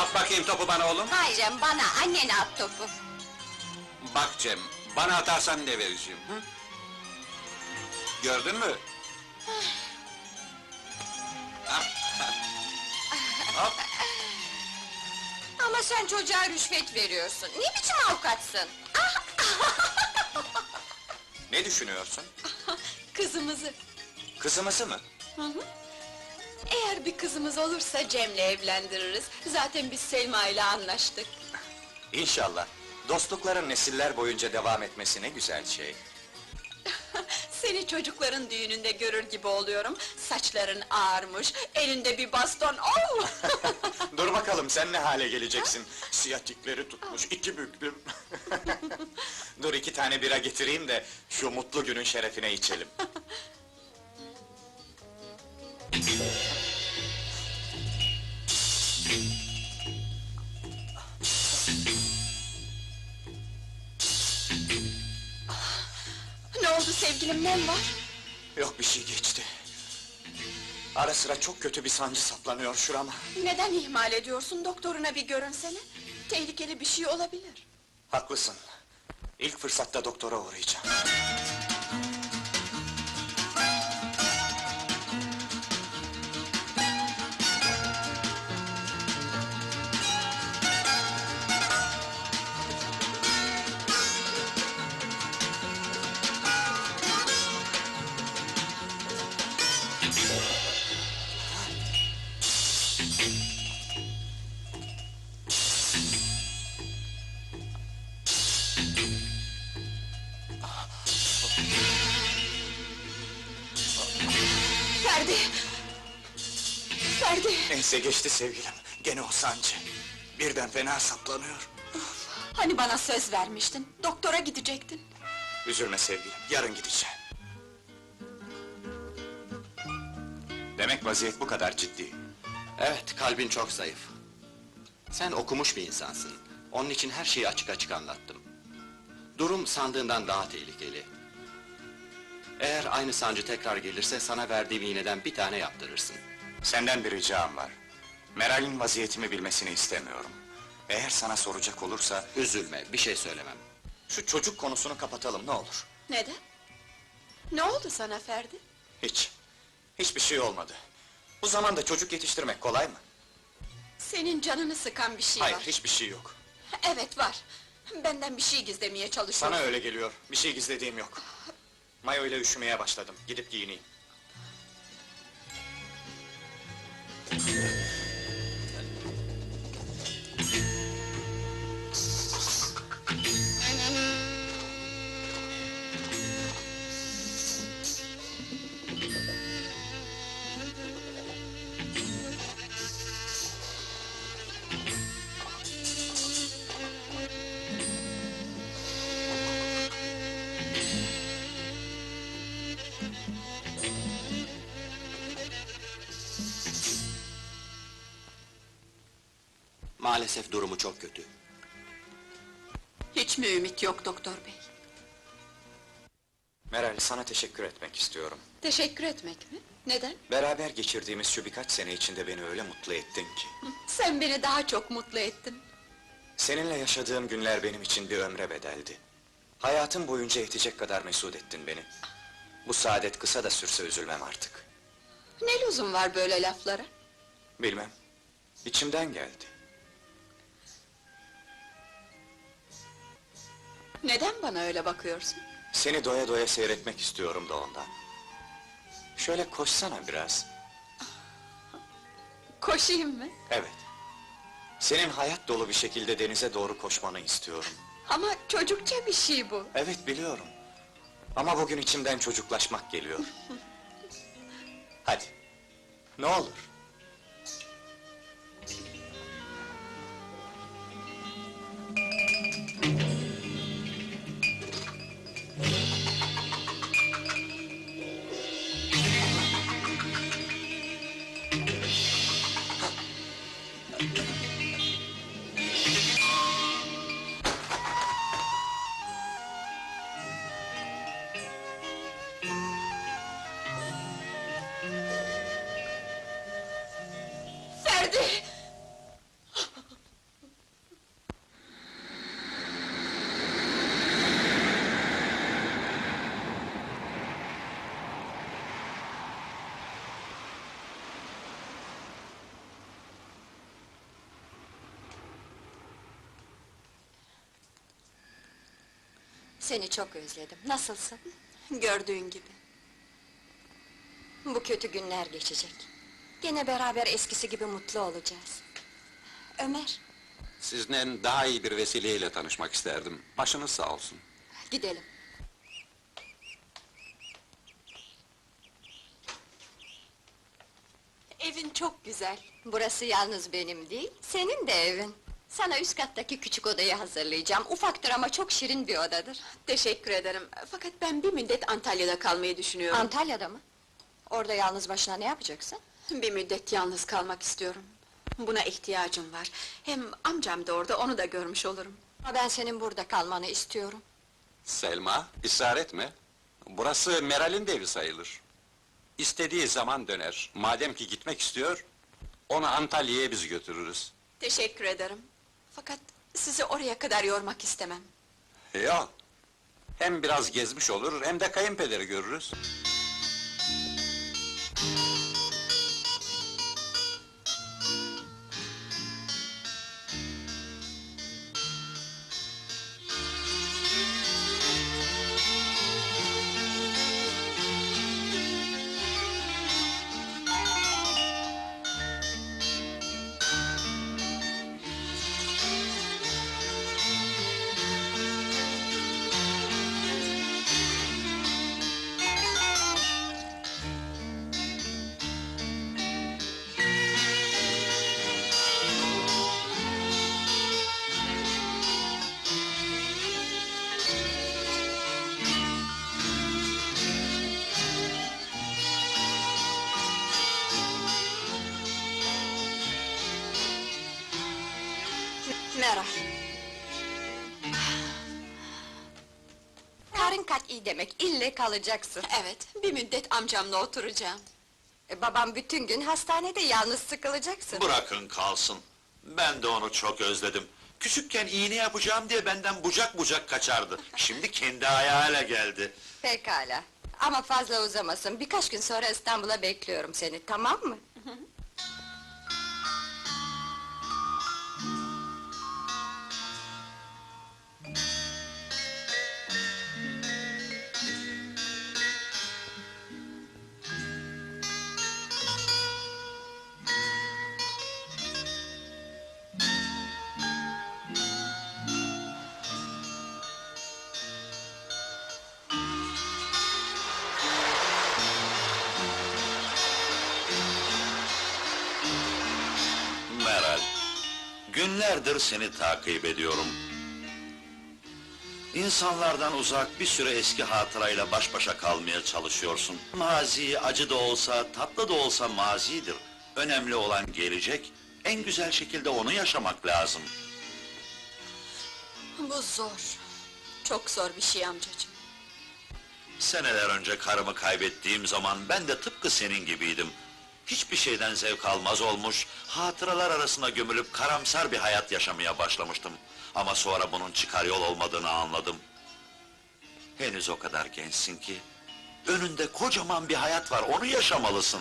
At bakayım topu bana oğlum. Hayır Cem, bana, annene at topu. Bak Cem, bana atarsan ne vereceğim? Hı? Gördün mü? Hop, Ama sen çocuğa rüşvet veriyorsun. Ne biçim avukatsın? Ne düşünüyorsun? Kızımızı. Kızımızı mı? Eğer bir kızımız olursa Cem'le evlendiririz. Zaten biz Selma ile anlaştık. İnşallah. Dostlukların nesiller boyunca devam etmesi ne güzel şey. Seni çocukların düğününde görür gibi oluyorum. Saçların ağarmış, elinde bir baston. Oh! Dur bakalım sen ne hale geleceksin? Siyatikleri tutmuş iki büklüm. Dur iki tane bira getireyim de şu mutlu günün şerefine içelim. Ne oldu sevgilim, nem var? Yok bir şey geçti. Ara sıra çok kötü bir sancı saplanıyor şurama. Neden ihmal ediyorsun? Doktoruna bir görünsene. Tehlikeli bir şey olabilir. Haklısın. İlk fırsatta doktora uğrayacağım. Ferdi! Ferdi! Neyse geçti sevgilim. Gene o sancı. Birden fena saplanıyor. Hani bana söz vermiştin, doktora gidecektin. Üzülme sevgilim, yarın gideceğim. Demek vaziyet bu kadar ciddi. Evet, kalbin çok zayıf. Sen okumuş bir insansın. Onun için her şeyi açık açık anlattım. Durum sandığından daha tehlikeli. Eğer aynı sancı tekrar gelirse sana verdiğim iğneden bir tane yaptırırsın. Senden bir ricam var. Meral'in vaziyetimi bilmesini istemiyorum. Eğer sana soracak olursa, Üzülme, bir şey söylemem. şu çocuk konusunu kapatalım ne olur. Neden? Ne oldu sana Ferdi? Hiç. Hiçbir şey olmadı. Bu zamanda çocuk yetiştirmek kolay mı? Senin canını sıkan bir şey Hayır, var. hiçbir şey yok. Evet var. Benden bir şey gizlemeye çalışıyorsun. Sana öyle geliyor. Bir şey gizlediğim yok. Mayo ile üşümeye başladım. Gidip giyineyim. Maalesef durumu çok kötü. Hiç mi ümit yok doktor bey? Meral, sana teşekkür etmek istiyorum. Teşekkür etmek mi? Neden? Beraber geçirdiğimiz şu birkaç sene içinde beni öyle mutlu ettin ki. Sen beni daha çok mutlu ettin. Seninle yaşadığım günler benim için bir ömre bedeldi. Hayatım boyunca yetecek kadar mesut ettin beni. Bu saadet kısa da sürse üzülmem artık. Ne lüzum var böyle laflara? Bilmem. İçimden geldi. Neden bana öyle bakıyorsun? Seni doya doya seyretmek istiyorum da ondan. Şöyle koşsana biraz. Koşayım mı? Evet. Senin hayat dolu bir şekilde denize doğru koşmanı istiyorum. Ama çocukça bir şey bu. Evet biliyorum. Ama bugün içimden çocuklaşmak geliyor. Hadi. Ne olur. Seni çok özledim. Nasılsın? Gördüğün gibi. Bu kötü günler geçecek. Gene beraber eskisi gibi mutlu olacağız. Ömer, Sizinle daha iyi bir vesileyle tanışmak isterdim. Başınız sağ olsun. gidelim. Evin çok güzel. Burası yalnız benim değil, senin de evin. Sana üst kattaki küçük odayı hazırlayacağım. Ufaktır ama çok şirin bir odadır. Teşekkür ederim. Fakat ben bir müddet Antalya'da kalmayı düşünüyorum. Antalya'da mı? Orada yalnız başına ne yapacaksın? bir müddet yalnız kalmak istiyorum. Buna ihtiyacım var. Hem amcam da orada, onu da görmüş olurum. Ama ben senin burada kalmanı istiyorum. Selma, ısrar etme. Burası Meral'in de evi sayılır. İstediği zaman döner. Madem ki gitmek istiyor, onu Antalya'ya biz götürürüz. Teşekkür ederim. Fakat sizi oraya kadar yormak istemem. Yok. Hem biraz gezmiş olur, hem de kayınpederi görürüz. Meral. Karın kat iyi demek, ille kalacaksın. Evet, bir müddet amcamla oturacağım. E, babam bütün gün hastanede yalnız sıkılacaksın. Bırakın kalsın. Ben de onu çok özledim. Küçükken iğne yapacağım diye benden bucak bucak kaçardı. Şimdi kendi ayağıyla geldi. Pekala. Ama fazla uzamasın. Birkaç gün sonra İstanbul'a bekliyorum seni, tamam mı? Günlerdir seni takip ediyorum. İnsanlardan uzak bir süre eski hatırayla baş başa kalmaya çalışıyorsun. Mazi acı da olsa, tatlı da olsa mazidir. Önemli olan gelecek, en güzel şekilde onu yaşamak lazım. Bu zor. Çok zor bir şey amcacığım. Seneler önce karımı kaybettiğim zaman ben de tıpkı senin gibiydim. Hiçbir şeyden zevk almaz olmuş, hatıralar arasına gömülüp karamsar bir hayat yaşamaya başlamıştım. Ama sonra bunun çıkar yol olmadığını anladım. Henüz o kadar gençsin ki, önünde kocaman bir hayat var, onu yaşamalısın.